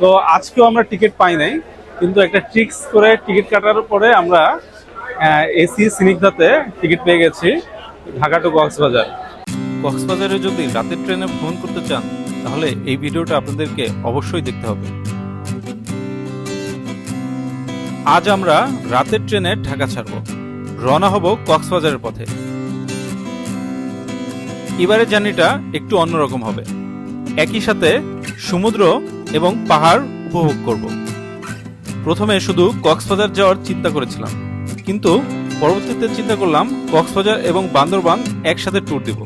তো আজকেও আমরা টিকিট পাই নাই, কিন্তু একটা ট্রিক্স করে টিকিট কাটার পরে আমরা এসি সিনিকদাতে টিকিট পেয়ে গেছি, ঢাকা টু কক্সবাজার। কক্সবাজারে যদি রাতের ট্রেনে ভ্রমণ করতে চান, তাহলে এই ভিডিওটা আপনাদেরকে অবশ্যই দেখতে হবে। আজ আমরা রাতের ট্রেনে ঢাকা ছাড়ব। রওনা হব কক্সবাজারের পথে। এবারের জার্নিটা একটু অন্যরকম হবে। একই সাথে সমুদ্র এবং পাহাড় উপভোগ করব। প্রথমে শুধু কক্সবাজার যাওয়ার চিন্তা করেছিলাম। কিন্তু পরবর্তীতে চিন্তা করলাম কক্সবাজার এবং বান্দরবান একসাথে ট্যুর দিব।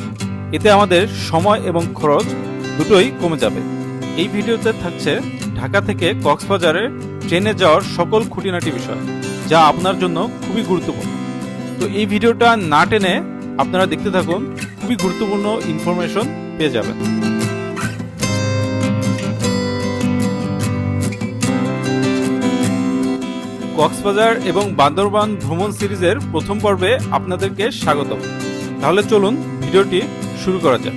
এতে আমাদের সময় এবং খরচ দুটোই কমে যাবে। এই ভিডিওতে থাকছে ঢাকা থেকে কক্সবাজারে ট্রেনে যাওয়ার সকল খুঁটিনাটি বিষয়, যা আপনার জন্য খুবই গুরুত্বপূর্ণ। তো এই ভিডিওটা না টেনে আপনারা দেখতে থাকুন, খুবই গুরুত্বপূর্ণ ইনফরমেশন পেয়ে যাবেন। কক্সবাজার এবং বান্দরবান ভ্রমণ সিরিজের প্রথম পর্বে আপনাদেরকে স্বাগতম। তাহলে চলুন ভিডিওটি শুরু করা যাক।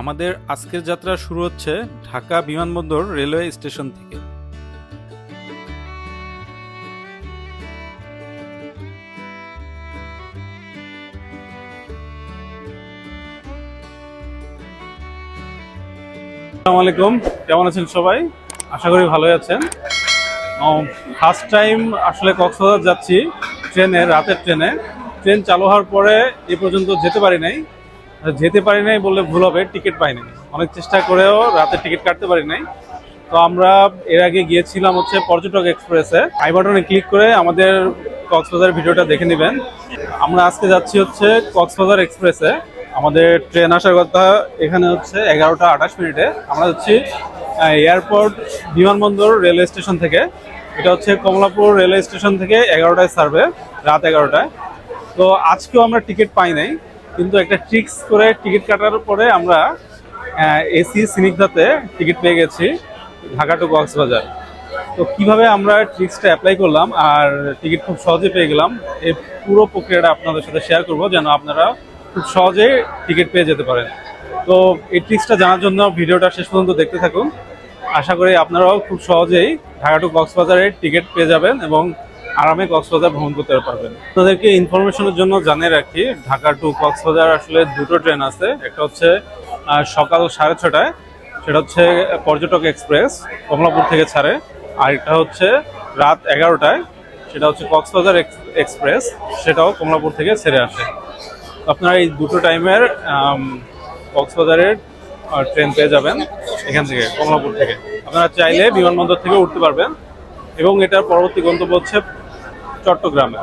আমাদের আজকের যাত্রা শুরু হচ্ছে ঢাকা বিমানবন্দর রেলওয়ে স্টেশন থেকে। আসসালামু আলাইকুম, কেমন আছেন সবাই? আশা করি ভালোই আছেন। ফার্স্ট টাইম আসলে কক্সবাজার যাচ্ছি ট্রেনে, রাতের ট্রেনে। ট্রেন চালু হওয়ার পরে এ পর্যন্ত যেতে পারি নাই। যেতে পারি নাই বললে ভুল হবে, টিকিট পাই নাই অনেক চেষ্টা করেও রাতের টিকিট কাটতে পারি নাই। তো আমরা এর আগে গিয়েছিলাম হচ্ছে পর্যটক এক্সপ্রেসে। আই বাটনে ক্লিক করে আমাদের কক্সবাজার ভিডিওটা দেখে নেবেন। আমরা আজকে যাচ্ছি হচ্ছে কক্সবাজার এক্সপ্রেসে। আমাদের ট্রেন আসার কথা এখানে হচ্ছে এগারোটা আঠাশ মিনিটে। আমরা যাচ্ছি এয়ারপোর্ট বিমানবন্দর রেলওয়ে স্টেশন থেকে। এটা হচ্ছে কমলাপুর রেলওয়ে স্টেশন থেকে এগারোটায় সার্ভে রাত এগারোটায়। তো আজকেও আমরা টিকিট পাই নাই, কিন্তু একটা ট্রিক্স করে টিকিট কাটার পরে আমরা এসি সিনিকদাতে টিকিট পেয়ে গেছি, ঢাকা টু কক্সবাজার। তো কীভাবে আমরা ট্রিক্সটা অ্যাপ্লাই করলাম আর টিকিট খুব সহজে পেয়ে গেলাম এই পুরো প্রক্রিয়াটা আপনাদের সাথে শেয়ার করব, যেন আপনারা খুব সহজে টিকিট পেয়ে যেতে পারেন। তো এই ট্রিক্সটা জানার জন্য ভিডিওটা শেষ পর্যন্ত দেখতে থাকুন। আশা করি আপনারাও খুব সহজেই ঢাকা টু কক্সবাজারের টিকিট পেয়ে যাবেন এবং আরামে কক্সবাজার ভ্রমণ করতে পারবেন। আপনাদেরকে ইনফরমেশনের জন্য জানিয়ে রাখি, ঢাকা টু কক্সবাজার আসলে দুটো ট্রেন আছে। একটা হচ্ছে সকাল সাড়ে ছটায়, সেটা হচ্ছে পর্যটক এক্সপ্রেস কমলাপুর থেকে ছাড়ে। আর একটা হচ্ছে রাত এগারোটায়, সেটা হচ্ছে কক্সবাজার এক্স- এক্সপ্রেস সেটাও কমলাপুর থেকে ছেড়ে আসে। আপনারা এই দুটো টাইমের কক্সবাজারের ট্রেন পেয়ে যাবেন এখান থেকে, কমলাপুর থেকে। আপনারা চাইলে বিমানবন্দর থেকে উঠতে পারবেন এবং এটার পরবর্তী গন্তব্য হচ্ছে চট্টগ্রামে।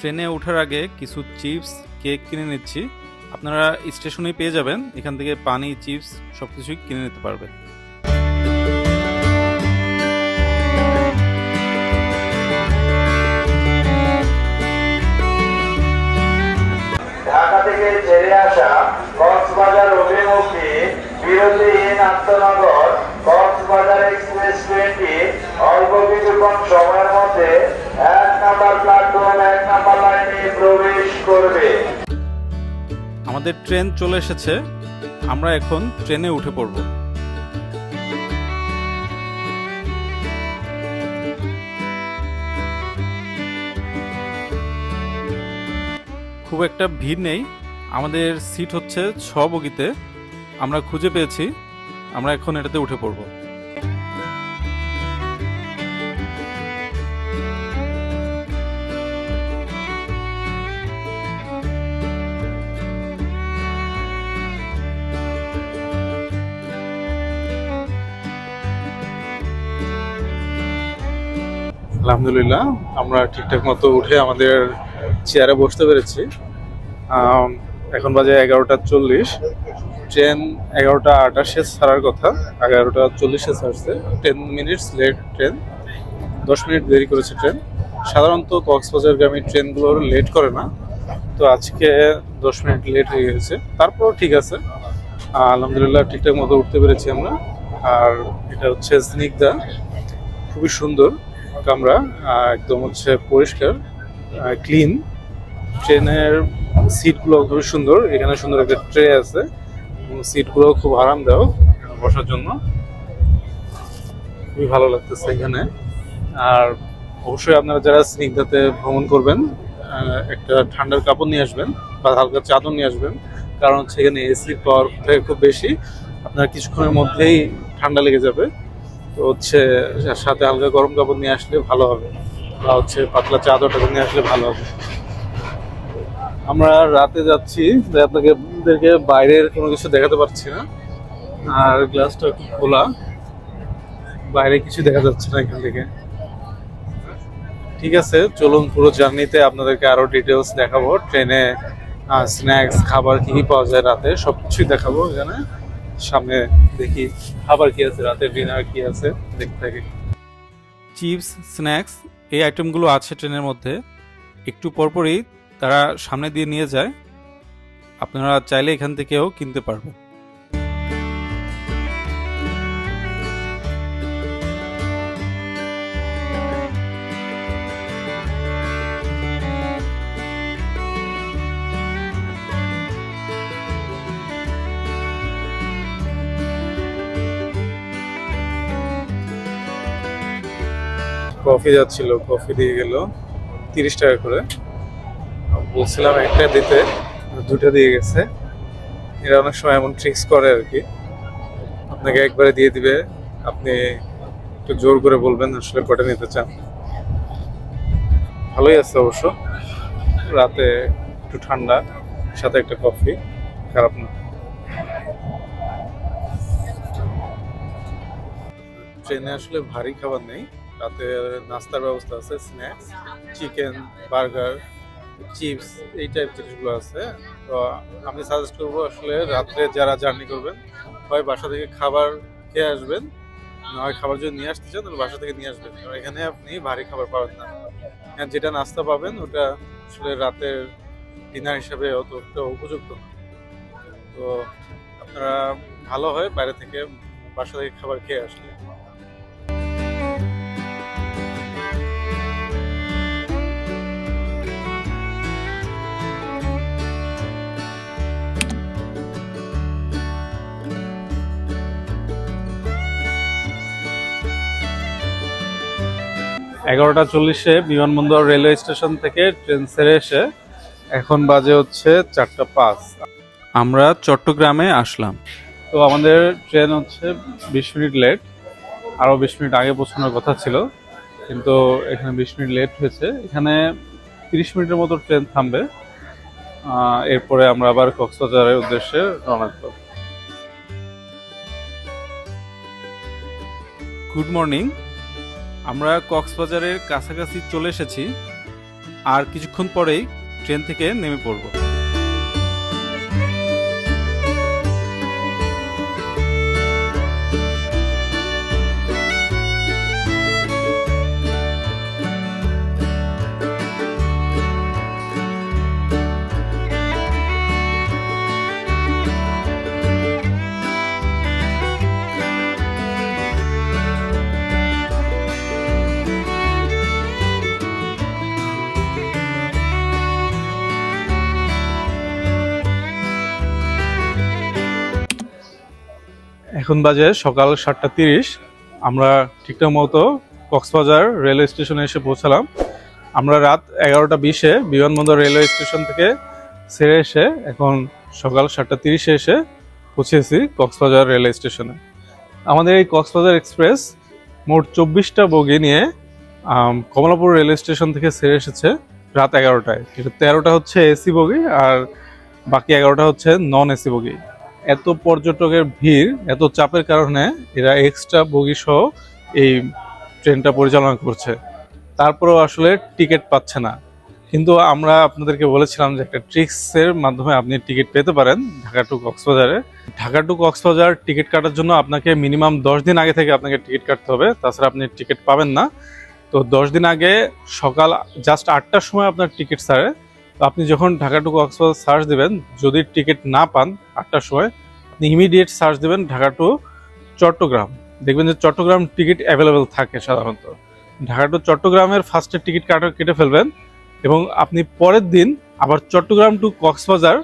ট্রেনে ওঠার আগে কিছু চিপস, কেক কিনে নিচ্ছি। আপনারা স্টেশনেই পেয়ে যাবেন। এখান থেকে পানি, চিপস সব কিছুই কিনে নিতে পারবেন। ঢাকা থেকে ছেড়ে আসা কক্সবাজার অভিমুখী বিরতিহীন আন্তনগর কক্সবাজার এক্সপ্রেস ট্রেনটি অল্প কিছুক্ষণ সময়ের মধ্যে এক নাম্বার প্ল্যাটফর্ম এক নাম্বার লাইনে প্রবেশ করবে। আমাদের ট্রেন চলে এসেছে, আমরা এখন ট্রেনে উঠে পড়ব। খুব একটা ভিড় নেই, আমাদের সিট হচ্ছে ছ বগিতে আমরা খুঁজে পেয়েছি, আমরা এখন এটাতে উঠে পড়ব। আলহামদুলিল্লাহ, আমরা ঠিকঠাক মতো উঠে আমাদের চেয়ারে বসতে পেরেছি। এখন বাজে এগারোটা চল্লিশ। ট্রেন এগারোটা আটাশে ছাড়ার কথা, এগারোটা চল্লিশে ছাড়ছে। টেন মিনিটস লেট ট্রেন দশ মিনিট দেরি করেছে ট্রেন সাধারণত কক্সবাজারগামী ট্রেনগুলোর লেট করে না। তো আজকে দশ মিনিট লেট হয়ে গেছে। তারপরও ঠিক আছে। আলহামদুলিল্লাহ ঠিকঠাক মতো উঠতে পেরেছি আমরা। আর এটা হচ্ছে স্নিগ্ধা খুবই সুন্দর। কামরা একদম হচ্ছে পরিষ্কার ক্লিন ট্রেনের সিটগুলো খুবই সুন্দর, এখানে সুন্দর একটা ট্রে আছে সিটগুলো খুব আরামদায়ক বসার জন্য। খুবই ভালো লাগতেছে এখানে। আর অবশ্যই আপনারা যারা স্নিগ্ধাতে ভ্রমণ করবেন একটা ঠান্ডার কাপড় নিয়ে আসবেন বা হালকা চাদর নিয়ে আসবেন, কারণ হচ্ছে এখানে এসি পাওয়ার খুব বেশি, আপনার কিছুক্ষণের মধ্যেই ঠান্ডা লেগে যাবে। তো হচ্ছে সাথে হালকা গরম কাপড় নিয়ে আসলে ভালো হবে। বা হচ্ছে পাতলা চাদরটা নিয়ে আসলে ভালো হবে। আমরা রাতে যাচ্ছি আপনাদেরকে বাইরের কোনো কিছু দেখাতে পারছি না। আর গ্লাসটা খোলা। বাইরে কিছু দেখা যাচ্ছে না এখান থেকে। ঠিক আছে, চলুন পুরো জার্নিতে আপনাদেরকে আরও ডিটেলস দেখাবো। ট্রেনে স্ন্যাক্স খাবার কি কি পাওয়া যায় রাতে, সবকিছুই দেখাবো এখানে। সামনে দেখি খাবার কি আছে, রাতে ডিনার কি আছে, দেখতে থাকি। চিপস স্ন্যাক্স এই আইটেমগুলো আছে ট্রেনের মধ্যে। একটু পরপরই তারা সামনে দিয়ে নিয়ে যায়। আপনারা চাইলে এখান থেকেও কিনতে পারবেন। কফি যাচ্ছিল, কফি দিয়ে গেল, তিরিশ টাকা করে। বলছিলাম, একটা দিতে দুটো দিয়ে গেছে। এরা অনেক সময় এমন ট্রিক্স করে আর কি। আপনাকে একবারে দিয়ে দিবে, আপনি একটু জোর করে বলবেন আসলে কটা নিতে চান। ভালোই আছে অবশ্য। রাতে একটু ঠান্ডা, সাথে একটা কফি, খারাপ না। ট্রেনে আসলে ভারী খাবার নেই। রাতে নাস্তার ব্যবস্থা আছে স্ন্যাক্স চিকেন বার্গার চিপস এই টাইপ জিনিসগুলো আছে। তো আমি সাজেস্ট করব আসলে রাত্রে যারা জার্নি করবেন হয় বাসা থেকে খাবার খেয়ে আসবেন। না হয় খাবার যদি নিয়ে আসতে চান, তাহলে বাসা থেকে নিয়ে আসবেন। কারণ এখানে আপনি ভারী খাবার পাবেন না। এখানে যেটা নাস্তা পাবেন, ওটা আসলে রাতের ডিনার হিসাবে অতটা উপযুক্ত না। তো আপনারা ভালো হয় বাইরে থেকে বাসা থেকে খাবার খেয়ে আসলে। এগারোটা চল্লিশে বিমানবন্দর রেলওয়ে স্টেশন থেকে ট্রেন ছেড়ে এসে এখন বাজে হচ্ছে চারটা পাঁচ। আমরা চট্টগ্রামে আসলাম। তো আমাদের ট্রেন হচ্ছে বিশ মিনিট লেট। আরও বিশ মিনিট আগে পৌঁছানোর কথা ছিল। কিন্তু এখানে বিশ মিনিট লেট হয়েছে। এখানে তিরিশ মিনিটের মতো ট্রেন থামবে। এরপরে আমরা আবার কক্সবাজারের উদ্দেশ্যে রওনা দেবো। Good morning. আমরা কক্সবাজারের কাছাকাছি চলে এসেছি আর কিছুক্ষণ পরেই ট্রেন থেকে নেমে পড়ব। এখন বাজে সকাল সাতটা তিরিশ। আমরা ঠিকঠাক মতো কক্সবাজার রেলওয়ে স্টেশনে এসে পৌঁছালাম। আমরা রাত এগারোটা বিশে বিমানবন্দর রেলওয়ে স্টেশন থেকে ছেড়ে এসে এখন সকাল সাতটা তিরিশে এসে পৌঁছেছি কক্সবাজার রেলওয়ে স্টেশনে। আমাদের এই কক্সবাজার এক্সপ্রেস মোট চব্বিশটা বগি নিয়ে কমলাপুর রেলওয়ে স্টেশন থেকে ছেড়ে এসেছে রাত এগারোটায়। কিন্তু তেরোটা হচ্ছে এসি বগি আর বাকি এগারোটা হচ্ছে নন এসি বগি। এত পর্যটকের ভিড়, এত চাপের কারণে এরা এক্সট্রা বগি সহ এই ট্রেনটা পরিচালনা করছে। তারপরেও আসলে টিকিট পাচ্ছে না। কিন্তু আমরা আপনাদেরকে বলেছিলাম যে একটা ট্রিক্সের মাধ্যমে আপনি টিকিট পেতে পারেন ঢাকা টু কক্সবাজারে। ঢাকা টু কক্সবাজার টিকিট কাটার জন্য আপনাকে মিনিমাম দশ দিন আগে থেকে আপনাকে টিকিট কাটতে হবে। তাছাড়া আপনি টিকিট পাবেন না। তো দশ দিন আগে সকাল জাস্ট আটটার সময় আপনার টিকিট ছাড়ে। আপনি যখন ঢাকা টু কক্সবাজার সার্চ দেবেন, যদি টিকিট না পান আটটার সময়, আপনি ইমিডিয়েট সার্চ দেবেন ঢাকা টু চট্টগ্রাম। দেখবেন যে চট্টগ্রাম টিকিট অ্যাভেলেবেল থাকে সাধারণত। ঢাকা টু চট্টগ্রামের ফার্স্টের টিকিট কাটা কেটে ফেলবেন এবং আপনি পরের দিন আবার চট্টগ্রাম টু কক্সবাজার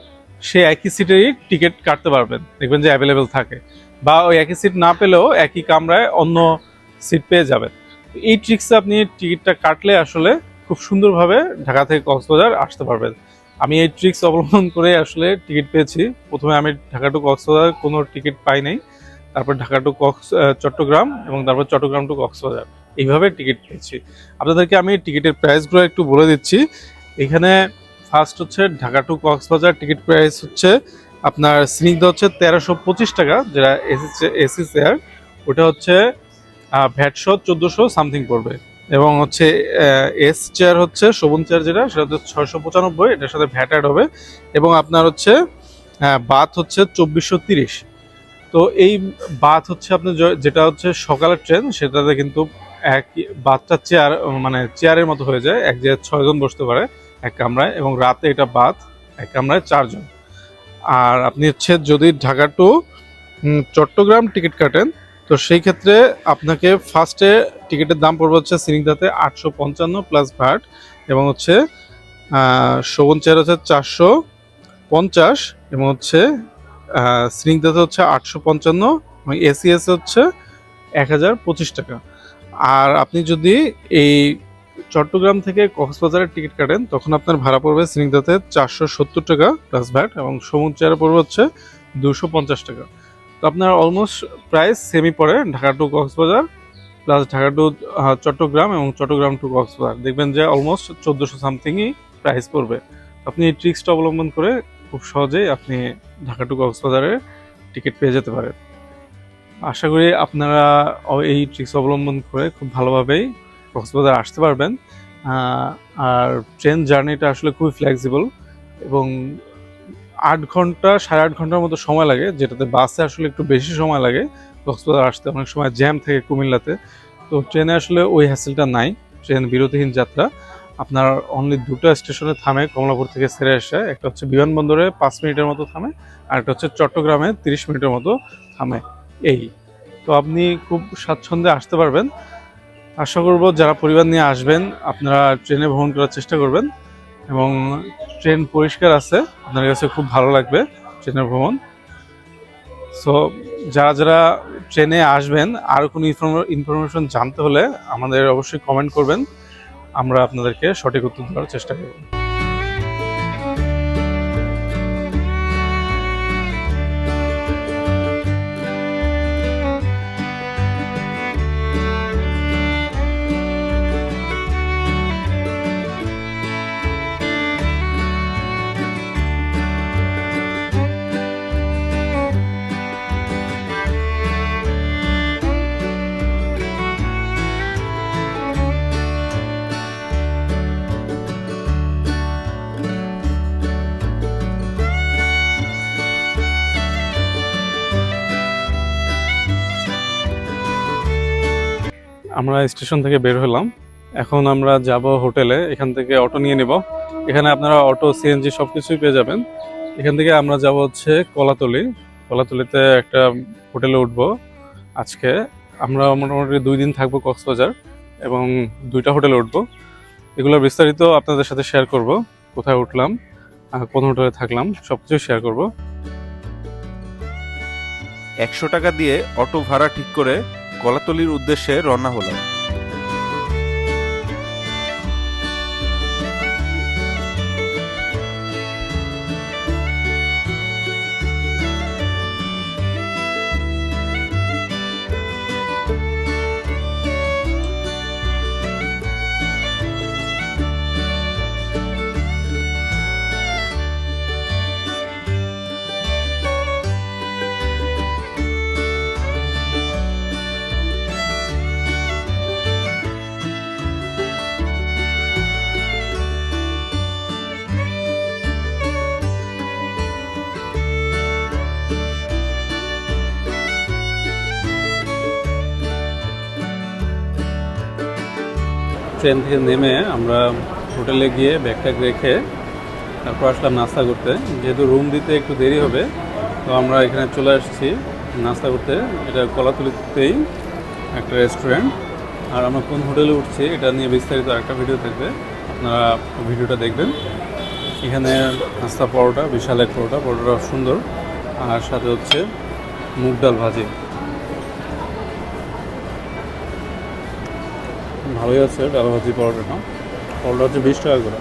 সে একই সিটেরই টিকিট কাটতে পারবেন। দেখবেন যে অ্যাভেলেবেল থাকে। বা ওই একই সিট না পেলেও একই কামরায় অন্য সিট পেয়ে যাবেন। এই ট্রিক্সে আপনি টিকিটটা কাটলে আসলে খুব সুন্দরভাবে ঢাকা থেকে কক্সবাজার আসতে পারবেন। আমি এই ট্রিক্স অবলম্বন করে আসলে টিকিট পেয়েছি। প্রথমে আমি ঢাকা টু কক্সবাজার কোনো টিকিট পাই নাই। তারপর ঢাকা টু কক্স চট্টগ্রাম এবং তারপর চট্টগ্রাম টু কক্সবাজার। এইভাবে টিকিট পেয়েছি। আপনাদেরকে আমি টিকিটের প্রাইসগুলো একটু বলে দিচ্ছি। এখানে ফার্স্ট হচ্ছে Dhaka to Cox's Bazar ticket price হচ্ছে আপনার স্নিগ্ধা হচ্ছে তেরোশো পঁচিশ টাকা, যেটা এসি এসি চেয়ার ওটা হচ্ছে ভ্যাটশো চোদ্দোশো সামথিং পড়বে। এবং হচ্ছে এস চেয়ার হচ্ছে শোভন চেয়ার যেটা, সেটা হচ্ছে ছয়শো পঁচানব্বই, এটার সাথে ভ্যাট অ্যাড হবে। এবং আপনার হচ্ছে বাথ হচ্ছে চব্বিশশো তিরিশ। তো এই বাথ হচ্ছে আপনি যেটা হচ্ছে সকালের ট্রেন সেটাতে কিন্তু এক বাথটা চেয়ার মানে চেয়ারের মতো হয়ে যায়, এক জায়গায় ছয়জন বসতে পারে, এক কামরায়, এবং রাতে এটা বাথ এক কামরায় চারজন। আর আপনি হচ্ছে যদি ঢাকা টু চট্টগ্রাম টিকিট কাটেন তো সেই ক্ষেত্রে আপনাকে ফার্স্টে টিকিটের দাম পড়বে হচ্ছে সিনিংদাতে আটশো পঞ্চান্ন প্লাস ভাট এবং হচ্ছে শোভন চেয়ার হচ্ছে চারশো পঞ্চাশ এবং হচ্ছে সিনিংদাতে হচ্ছে আটশো পঞ্চান্ন এবং এসিএস হচ্ছে এক হাজার পঁচিশ টাকা। আর আপনি যদি এই চট্টগ্রাম থেকে কক্সবাজারের টিকিট কাটেন, তখন আপনার ভাড়া পড়বে সিনিংদাতে চারশো সত্তর টাকা প্লাস ভ্যাট এবং সমুদ্র চেয়ারে পড়বে হচ্ছে দুশো পঞ্চাশ টাকা। আপনার অলমোস্ট প্রাইস সেমি পড়ে, Dhaka to Cox's Bazar plus Dhaka to Chattogram এবং চট্টগ্রাম টু কক্সবাজার। দেখবেন যে অলমোস্ট চোদ্দোশো সামথিংই প্রাইস পড়বে। আপনি এই ট্রিক্সটা অবলম্বন করে খুব সহজেই আপনি ঢাকা টু কক্সবাজারের টিকিট পেয়ে যেতে পারেন। আশা করি আপনারা এই ট্রিক্স অবলম্বন করে খুব ভালোভাবেই কক্সবাজার আসতে পারবেন। আর ট্রেন জার্নিটা আসলে খুবই ফ্লেক্সিবল এবং আট ঘণ্টা, সাড়ে আট ঘণ্টার মতো সময় লাগে, যেটাতে বাসে আসলে একটু বেশি সময় লাগে। কক্সবাজার আসতে অনেক সময় জ্যাম থাকে কুমিল্লাতে। তো ট্রেনে আসলে ওই হ্যাসেলটা নাই, ট্রেন বিরতিহীন যাত্রা। আপনার অনলি দুটো স্টেশনে থামে, কমলাপুর থেকে সেরে আসে একটা হচ্ছে বিমানবন্দরে পাঁচ মিনিটের মতো থামে, আর একটা হচ্ছে চট্টগ্রামে তিরিশ মিনিটের মতো থামে, এই। তো আপনি খুব স্বাচ্ছন্দ্যে আসতে পারবেন। আশা করব যারা পরিবার নিয়ে আসবেন, আপনারা ট্রেনে ভ্রমণ করার চেষ্টা করবেন এবং ট্রেন পরিষ্কার আছে, আপনার কাছে খুব ভালো লাগবে ট্রেনের ভ্রমণ। সো যারা যারা ট্রেনে আসবেন, আর কোনো ইনফরমেশন জানতে হলে আমাদের অবশ্যই কমেন্ট করবেন, আমরা আপনাদেরকে সঠিক উত্তর দেওয়ার চেষ্টা করব। আমরা স্টেশন থেকে বের হলাম। এখন আমরা যাব হোটেলে, এখান থেকে অটো নিয়ে নেব। এখানে আপনারা অটো সিএনজি সব কিছুই পেয়ে যাবেন। এখান থেকে আমরা যাব হচ্ছে কলাতলি। কলাতলিতে একটা হোটেলে উঠব। আজকে আমরা মোটামুটি দুই দিন থাকব কক্সবাজার এবং দুইটা হোটেলে উঠব। এগুলো বিস্তারিত আপনাদের সাথে শেয়ার করব, কোথায় উঠলাম কোন হোটেলে থাকলাম সব কিছু শেয়ার করব। একশো টাকা দিয়ে অটো ভাড়া ঠিক করে কলাতলির উদ্দেশ্যে রওনা হলাম। ট্রেন থেকে নেমে আমরা হোটেলে গিয়ে ব্যাগট্যাগ রেখে তারপর আসলাম নাস্তা করতে। যেহেতু রুম দিতে একটু দেরি হবে, তো আমরা এখানে চলে আসছি নাস্তা করতে। এটা কলাতলিতেই একটা রেস্টুরেন্ট আর আমরা কোন হোটেলে উঠছি এটা নিয়ে বিস্তারিত একটা ভিডিও থাকবে। আপনারা ভিডিওটা দেখবেন। এখানে নাস্তা পরোটা, বিশাল এক পরোটা পরোটা সুন্দর। আর সাথে হচ্ছে মুগ ডাল ভাজি। ভালোই আছে ডাল ভাজি পরোটাটা। পরোটা হচ্ছে বিশ টাকা করে।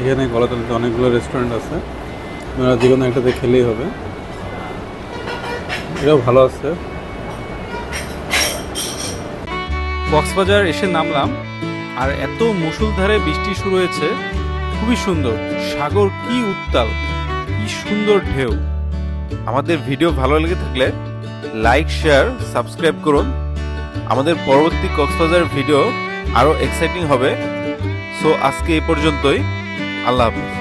এখানে গলাতলিতে অনেকগুলো রেস্টুরেন্ট আছে। আপনারা যে কোনো একটাতে খেলেই হবে। এটাও ভালো আছে। কক্সবাজার এসে নামলাম, আর এত মুষলধারে বৃষ্টি শুরু হয়েছে, খুবই সুন্দর। সাগর কি উত্তাল, কি সুন্দর ঢেউ। আমাদের ভিডিও ভালো লেগে থাকলে লাইক শেয়ার সাবস্ক্রাইব করুন। আমাদের পরবর্তী কক্সবাজার ভিডিও আরও এক্সাইটিং হবে। সো আজকে এই পর্যন্তই। আল্লাহ হাফিজ।